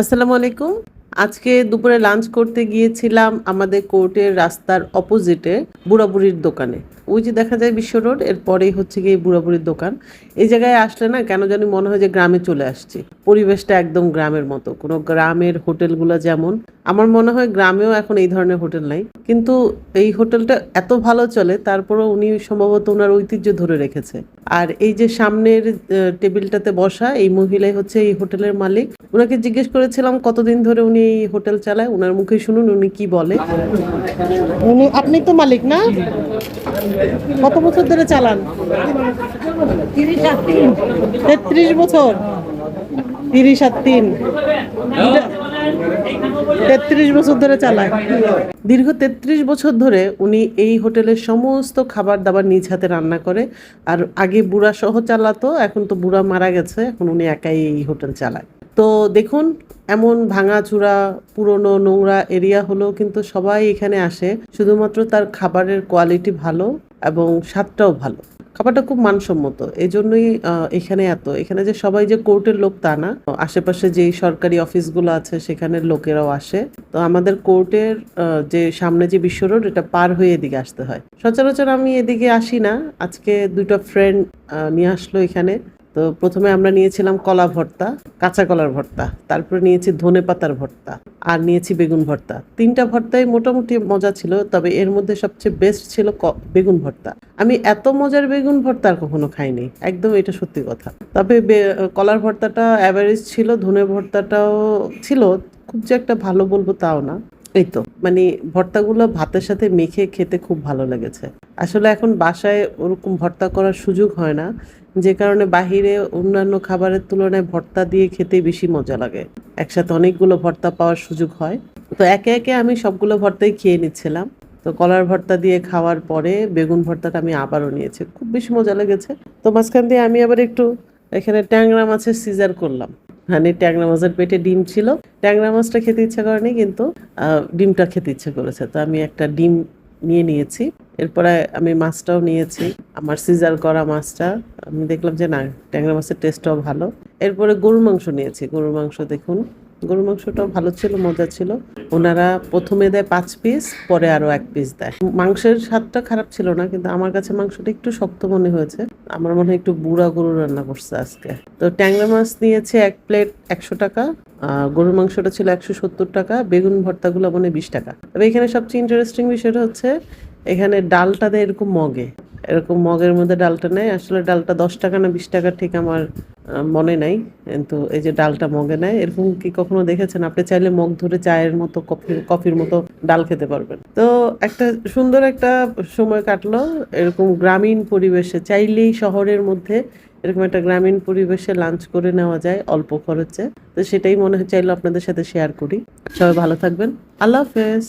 আসসালামু আলাইকুম। আজকে দুপুরে লাঞ্চ করতে গিয়েছিলাম আমাদের কোর্টের রাস্তার অপোজিটে বুড়াবুড়ির দোকানে। ওই যে দেখা যায় বিশ্ব রোড, এরপরেই হচ্ছে গিয়ে বুড়াবুড়ির দোকান। এই জায়গায় আসলে না কেন জানি মনে হয় যে গ্রামে চলে আসছি। পরিবেশটা একদম গ্রামের মতো। কোনো গ্রামের হোটেলগুলো যেমন, আমার মনে হয় গ্রামেও এখন এই ধরনের হোটেল নাই। কিন্তু এই হোটেলটা এত ভালো চলে, তারপরও উনি সম্ভবত ওনার ঐতিহ্য ধরে রেখেছে। আর এই যে সামনের টেবিলটাতে বসা এই মহিলাই হচ্ছে এই হোটেলের মালিক। ওনাকে জিজ্ঞেস করেছিলাম কতদিন ধরে উনি এই হোটেল চালায় ওনার মুখে শুনুন উনি কি বলে। উনি আপনি তো মালিক না? কত বছর ধরে চালান? তেত্রিশ বছর? তিরিশ আর তিন। তেত্রিশ বছর ধরে চালায়। দীর্ঘ তেত্রিশ বছর ধরে উনি এই হোটেলের সমস্ত খাবার দাবার নিজ হাতে রান্না করে আর আগে বুড়া সহ চালাতো এখন তো বুড়া মারা গেছে এখন উনি একাই এই হোটেল চালায়। তো দেখুন, এমন ভাঙাচুরা, পুরনো নোংরা এরিয়া হলেও কিন্তু সবাই এখানে আসে। শুধুমাত্র তার খাবারের কোয়ালিটি ভালো এবং স্বাদটাও ভালো। খাবারটা খুব মানসম্মত। এই জন্যই এখানে এত। এখানে যে সবাই যে কোর্টের লোক তা না। আশেপাশে যেই সরকারি অফিসগুলো আছে, সেখানের লোকেরাও আসে। তো আমাদের কোর্টের যে সামনে যে বিশ্ব রোড এটা পার হয়ে এদিকে আসতে হয়। সচরাচর আমি এদিকে আসি না। আজকে দুটো ফ্রেন্ড নিয়ে আসলো এখানে। তো প্রথমে আমরা নিয়েছিলাম কলা ভর্তা, কাঁচা কলার ভর্তা, তারপরে নিয়েছি ধনে পাতার ভর্তা আর নিয়েছি বেগুন ভর্তা। তিনটা ভর্তাই মোটামুটি মজা ছিল, তবে এর মধ্যে সবচেয়ে বেস্ট ছিল বেগুন ভর্তা। আমি এত মজার বেগুন ভর্তা আর কখনো খাইনি, একদম এটা সত্যি কথা। তবে কলার ভর্তাটা অ্যাভারেজ ছিল, ধনে ভর্তাটাও ছিল, খুব যে একটা ভালো বলব তাও না। এই তো মানে ভর্তাগুলো ভাতের সাথে মেখে খেতে খুব ভালো লেগেছে। আসলে এখন বাসায় ওরকম ভর্তা করার সুযোগ হয় না, যে কারণে বাহিরে অন্যান্য খাবারের তুলনায় ভর্তা দিয়ে খেতে বেশি মজা লাগে। একসাথে অনেকগুলো ভর্তা পাওয়ার সুযোগ হয়। তো একে একে আমি সবগুলো ভর্তাই খেয়ে নিচ্ছিলাম। তো কলার ভর্তা দিয়ে খাওয়ার পরে বেগুন ভর্তাটা আমি আবারও নিয়েছি, খুব বেশি মজা লেগেছে। তো মাঝখান দিয়ে আমি আবার একটু এখানে ট্যাংরা মাছের সিজার করলাম। মানে ট্যাংরা মাছের পেটে ডিম ছিল ট্যাংরা মাছটা খেতে ইচ্ছা করেনি, কিন্তু ডিমটা খেতে ইচ্ছে করেছে। তো আমি একটা ডিম নিয়ে নিয়েছি। এরপরে আমি মাছটাও নিয়েছি। আমার সিজার করা মাছটা, আমি দেখলাম যে না, ট্যাংরা মাছের টেস্টটাও ভালো। এরপরে গরুর মাংস নিয়েছি। গরুর মাংস দেখুন গরুর মাংসটাও ভালো ছিল, মজা ছিল। ওনারা প্রথমে দেয় পাঁচ পিস পরে আরও এক পিস দেয়। মাংসের স্বাদটা খারাপ ছিল না, কিন্তু আমার কাছে মাংসটা একটু শক্ত মনে হয়েছে। আমার মনে হয় একটু বুড়া গরু রান্না করছে আজকে। তো ট্যাংরা মাছ নিয়েছে এক প্লেট একশো টাকা গরুর মাংসটা ছিল একশো সত্তর টাকা, বেগুন ভর্তাগুলো মানে বিশ টাকা। তবে এখানে সবচেয়ে ইন্টারেস্টিং বিষয়টা হচ্ছে, এখানে ডালটা দেয় এরকম মগে। এরকম মগের মধ্যে ডালটা নেয়, আসলে ডালটা দশ টাকা না বিশ টাকা ঠিক আমার মনে নাই। কিন্তু এই যে ডালটা মগে নেয়, এরকম কি কখনো দেখেছেন? আপনি চাইলে মগ ধরে চায়ের মতো কফি কফির মতো ডাল খেতে পারবেন। তো একটা সুন্দর একটা সময় কাটলো। এরকম গ্রামীণ পরিবেশে চাইলেই শহরের মধ্যে এরকম একটা গ্রামীণ পরিবেশে লাঞ্চ করে নেওয়া যায় অল্প খরচে। তো সেটাই মনে হয়, চাইলো আপনাদের সাথে শেয়ার করি। সবাই ভালো থাকবেন। আল্লাহ হাফেজ।